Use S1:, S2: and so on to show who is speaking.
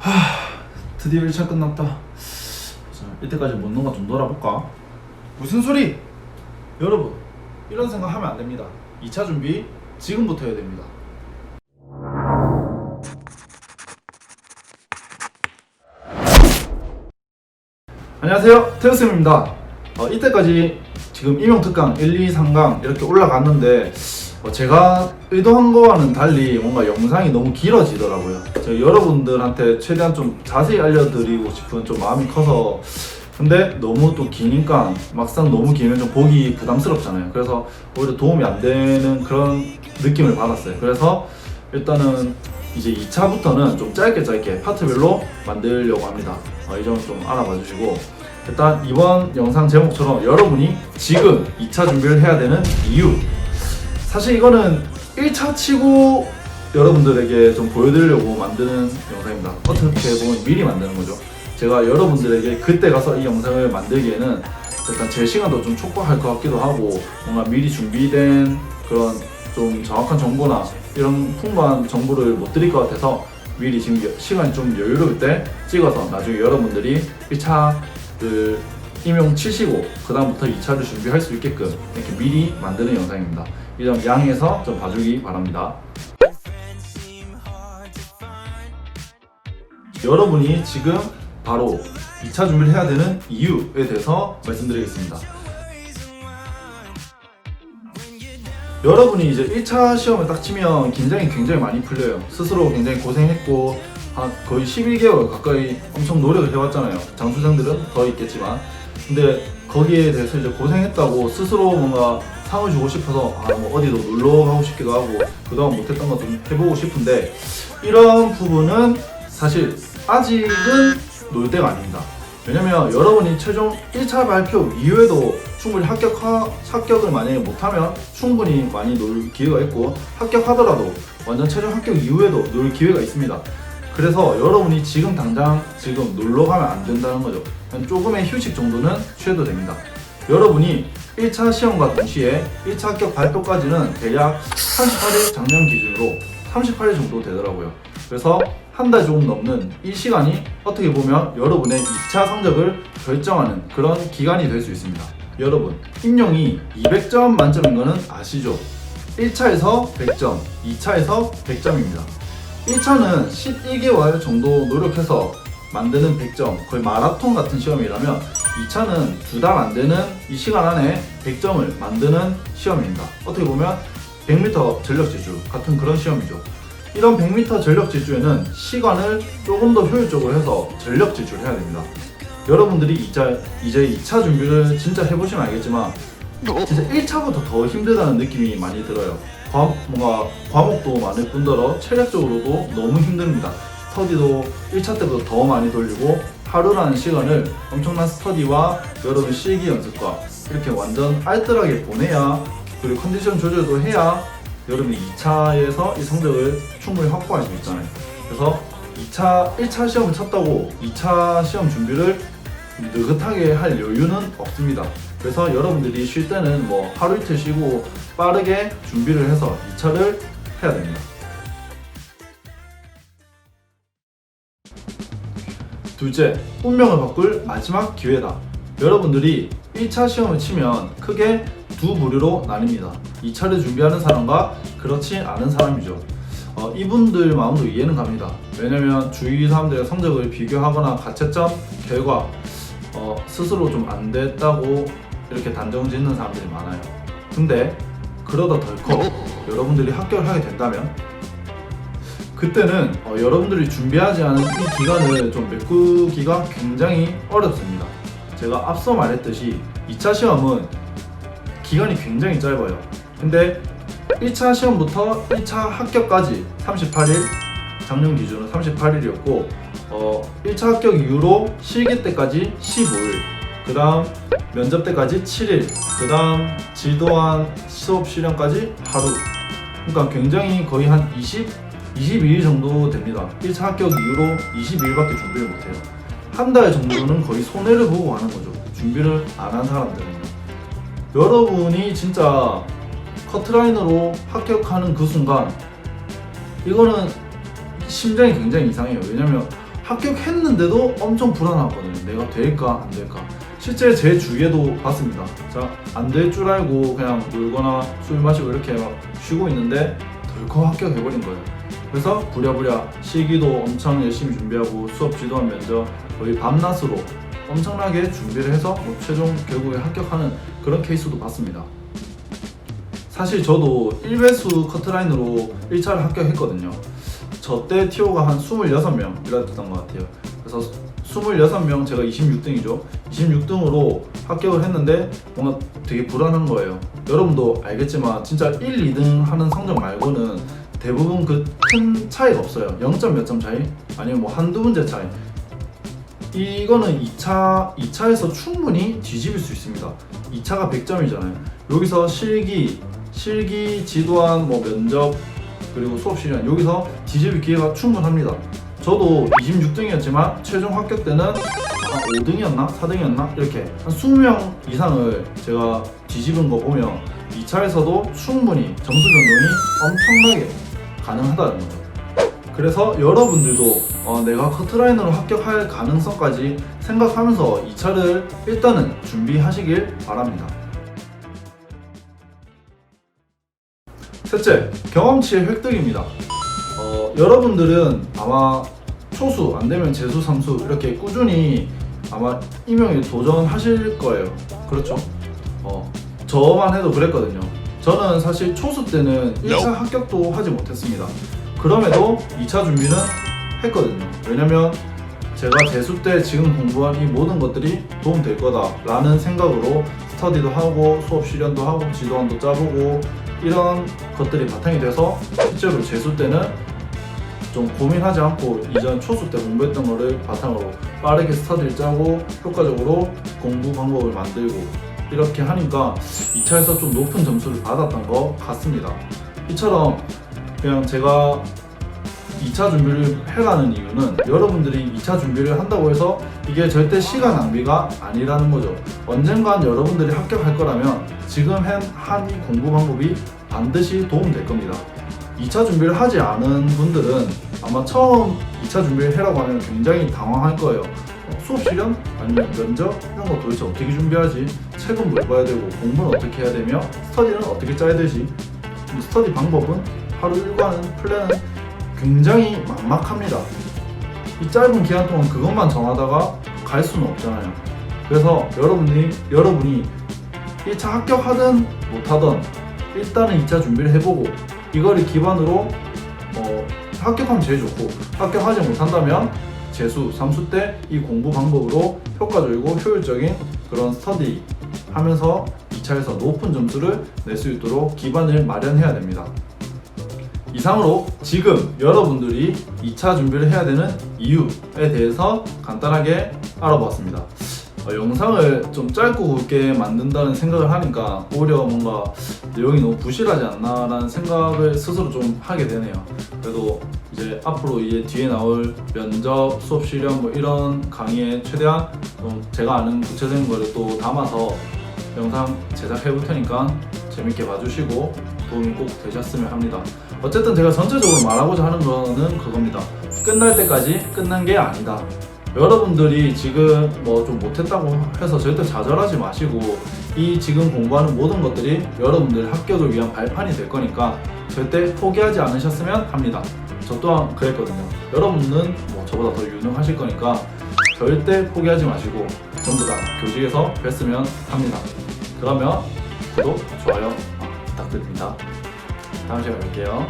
S1: 하, 드디어 1차 끝났다. 자, 이때까지 못 논가 좀 놀아볼까? 무슨 소리? 여러분, 이런 생각 하면 안 됩니다. 2차 준비 지금부터 해야 됩니다. 안녕하세요, 태우쌤입니다. 어, 이때까지 지금 임용 특강 1, 2, 3강 이렇게 올라갔는데 어, 제가 의도한 거와는 달리 뭔가 영상이 너무 길어지더라고요. 제가 여러분들한테 최대한 좀 자세히 알려드리고 싶은 좀 마음이 커서 근데 너무 또 기니까 막상 너무 길면 좀 보기 부담스럽잖아요. 그래서 오히려 도움이 안 되는 그런 느낌을 받았어요. 그래서 일단은 이제 2차부터는 좀 짧게 짧게 파트별로 만들려고 합니다. 어, 이 점 좀 알아봐 주시고 일단 이번 영상 제목처럼 여러분이 지금 2차 준비를 해야 되는 이유 사실 이거는 1차 치고 여러분들에게 좀 보여드리려고 만드는 영상입니다. 어떻게 보면 미리 만드는 거죠. 제가 여러분들에게 그때 가서 이 영상을 만들기에는 일단 제 시간도 좀 촉박할 것 같기도 하고 뭔가 미리 준비된 그런 좀 정확한 정보나 이런 풍부한 정보를 못 드릴 것 같아서 미리 지금 여- 시간이 좀 여유로울 때 찍어서 나중에 여러분들이 1차 그 임용 치시고 그 다음부터 2차를 준비할 수 있게끔 이렇게 미리 만드는 영상입니다. 이 점 양해서 좀 봐주기 바랍니다. 여러분이 지금 바로 2차 준비를 해야 되는 이유에 대해서 말씀드리겠습니다. 여러분이 이제 1차 시험을 딱 치면 긴장이 굉장히 많이 풀려요. 스스로 굉장히 고생했고 한 거의 11개월 가까이 엄청 노력을 해왔잖아요. 장수생들은 더 있겠지만 근데 거기에 대해서 이제 고생했다고 스스로 뭔가 상을 주고 싶어서 아 뭐 어디도 놀러 가고 싶기도 하고 그동안 못했던 거 좀 해보고 싶은데 이런 부분은 사실 아직은 놀 때가 아닙니다. 왜냐면 여러분이 최종 1차 발표 이후에도 충분히 합격하, 합격을 만약에 못하면 충분히 많이 놀 기회가 있고 합격하더라도 완전 최종 합격 이후에도 놀 기회가 있습니다. 그래서 여러분이 지금 당장 지금 놀러 가면 안 된다는 거죠. 조금의 휴식 정도는 취해도 됩니다. 여러분이 1차 시험과 동시에 1차 합격 발표까지는 대략 38일 작년 기준으로 38일 정도 되더라고요. 그래서 한 달 조금 넘는 이 시간이 어떻게 보면 여러분의 2차 성적을 결정하는 그런 기간이 될 수 있습니다. 여러분, 임용이 200점 만점인 거는 아시죠? 1차에서 100점, 2차에서 100점입니다. 1차는 12개월 정도 노력해서 만드는 100점, 거의 마라톤 같은 시험이라면 2차는 두 달 안 되는 이 시간 안에 100점을 만드는 시험입니다. 어떻게 보면 100m 전력 질주 같은 그런 시험이죠. 이런 100m 전력 질주에는 시간을 조금 더 효율적으로 해서 전력 질주를 해야 됩니다. 여러분들이 2차, 이제 2차 준비를 진짜 해보시면 알겠지만 진짜 1차부터 더 힘들다는 느낌이 많이 들어요. 과, 뭔가 과목도 많을 뿐더러 체력적으로도 너무 힘듭니다. 스터디도 1차 때보다 더 많이 돌리고 하루라는 시간을 엄청난 스터디와 여러분 실기 연습과 이렇게 완전 알뜰하게 보내야 그리고 컨디션 조절도 해야 여러분이 2차에서 이 성적을 충분히 확보할 수 있잖아요. 그래서 2차, 1차 시험을 쳤다고 2차 시험 준비를 느긋하게 할 여유는 없습니다. 그래서 여러분들이 쉴 때는 뭐 하루 이틀 쉬고 빠르게 준비를 해서 2차를 해야 됩니다. 둘째, 운명을 바꿀 마지막 기회다. 여러분들이 1차 시험을 치면 크게 두 부류로 나뉩니다. 2차를 준비하는 사람과 그렇지 않은 사람이죠. 어, 이분들 마음도 이해는 갑니다. 왜냐면 주위 사람들의 성적을 비교하거나 가채점 결과 어, 스스로 좀 안 됐다고 이렇게 단정 짓는 사람들이 많아요. 근데 그러다 덜컥 여러분들이 합격을 하게 된다면 그때는 어, 여러분들이 준비하지 않은 이 기간을 좀 메꾸기가 굉장히 어렵습니다. 제가 앞서 말했듯이 2차 시험은 기간이 굉장히 짧아요. 근데 1차 시험부터 1차 합격까지 38일, 작년 기준으로 38일이었고, 어, 1차 합격 이후로 실기 때까지 15일, 그 다음 면접 때까지 7일, 그 다음 지도한 수업 실현까지 하루. 그러니까 굉장히 거의 한 20, 22일 정도 됩니다. 1차 합격 이후로 22일밖에 준비를 못해요. 한 달 정도는 거의 손해를 보고 하는 거죠. 준비를 안 한 사람들은요. 여러분이 진짜 커트라인으로 합격하는 그 순간 이거는 심장이 굉장히 이상해요. 왜냐면 합격했는데도 엄청 불안하거든요. 내가 될까 안 될까. 실제 제 주위에도 봤습니다. 자, 안 될 줄 알고 그냥 놀거나 술 마시고 이렇게 막 쉬고 있는데 덜컥 합격해버린 거예요. 그래서 부랴부랴 실기도 엄청 열심히 준비하고 수업 지도한 면접 거의 밤낮으로 엄청나게 준비를 해서 뭐 최종 결국에 합격하는 그런 케이스도 봤습니다. 사실 저도 1배수 커트라인으로 1차를 합격했거든요. 저 때 티오가 한 26명 이랬던 것 같아요. 그래서 26명 제가 26등이죠. 26등으로 합격을 했는데 뭔가 되게 불안한 거예요. 여러분도 알겠지만 진짜 1, 2등 하는 성적 말고는 대부분 그 큰 차이가 없어요. 0점 몇 점 차이? 아니면 뭐 한두 문제 차이. 이거는 2차, 2차에서 충분히 뒤집을 수 있습니다. 2차가 100점이잖아요. 여기서 실기, 실기, 지도한 뭐 면접, 그리고 수업 시간 여기서 뒤집을 기회가 충분합니다. 저도 26등이었지만 최종 합격 때는 한 5등이었나? 4등이었나? 이렇게 한 20명 이상을 제가 뒤집은 거 보면 2차에서도 충분히 점수 변동이 엄청나게 가능하다는 거죠. 그래서 여러분들도 어, 내가 커트라인으로 합격할 가능성까지 생각하면서 2차를 일단은 준비하시길 바랍니다. 셋째, 경험치의 획득입니다. 어, 여러분들은 아마 초수 안 되면 재수, 삼수 이렇게 꾸준히 아마 임용에 도전하실 거예요. 그렇죠? 어, 저만 해도 그랬거든요. 저는 사실 초수 때는 1차 합격도 하지 못했습니다. 그럼에도 2차 준비는 했거든요. 왜냐면 제가 재수 때 지금 공부한 이 모든 것들이 도움 될 거다라는 생각으로 스터디도 하고 수업 실현도 하고 지도안도 짜보고 이런 것들이 바탕이 돼서 실제로 재수 때는 좀 고민하지 않고 이전 초수 때 공부했던 거를 바탕으로 빠르게 스터디를 짜고 효과적으로 공부 방법을 만들고 이렇게 하니까 2차에서 좀 높은 점수를 받았던 것 같습니다. 이처럼 그냥 제가 2차 준비를 해가는 이유는 여러분들이 2차 준비를 한다고 해서 이게 절대 시간 낭비가 아니라는 거죠. 언젠간 여러분들이 합격할 거라면 지금 한 이 공부 방법이 반드시 도움될 겁니다. 2차 준비를 하지 않은 분들은 아마 처음 2차 준비를 해라고 하면 굉장히 당황할 거예요. 어, 수업 실현? 아니면 면접? 이런 거 도대체 어떻게 준비하지? 책은 뭘 봐야 되고 공부는 어떻게 해야 되며 스터디는 어떻게 짜야 되지? 뭐 스터디 방법은 하루 일과는 플랜은 굉장히 막막합니다. 이 짧은 기간 동안 그것만 정하다가 갈 수는 없잖아요. 그래서 여러분이 여러분이 1차 합격하든 못하든 일단은 2차 준비를 해보고 이거를 기반으로 어, 합격하면 제일 좋고 합격하지 못한다면 재수, 삼수 때 이 공부 방법으로 효과적이고 효율적인 그런 스터디 하면서 2차에서 높은 점수를 낼 수 있도록 기반을 마련해야 됩니다. 이상으로 지금 여러분들이 2차 준비를 해야 되는 이유에 대해서 간단하게 알아보았습니다. 어, 영상을 좀 짧고 굵게 만든다는 생각을 하니까 오히려 뭔가 내용이 너무 부실하지 않나라는 생각을 스스로 좀 하게 되네요. 그래도 이제 앞으로 이제 뒤에 나올 면접, 수업 실현 뭐 이런 강의에 최대한 좀 제가 아는 구체적인 거를 또 담아서 영상 제작해 볼 테니까 재밌게 봐주시고 도움이 꼭 되셨으면 합니다. 어쨌든 제가 전체적으로 말하고자 하는 거는 그겁니다. 끝날 때까지 끝난 게 아니다. 여러분들이 지금 뭐 좀 못했다고 해서 절대 좌절하지 마시고 이 지금 공부하는 모든 것들이 여러분들 합격을 위한 발판이 될 거니까 절대 포기하지 않으셨으면 합니다. 저 또한 그랬거든요. 여러분은 뭐 저보다 더 유능하실 거니까 절대 포기하지 마시고 전부 다 교직에서 뵀으면 합니다. 그러면 구독, 좋아요 부탁드립니다. 다음 시간에 뵐게요.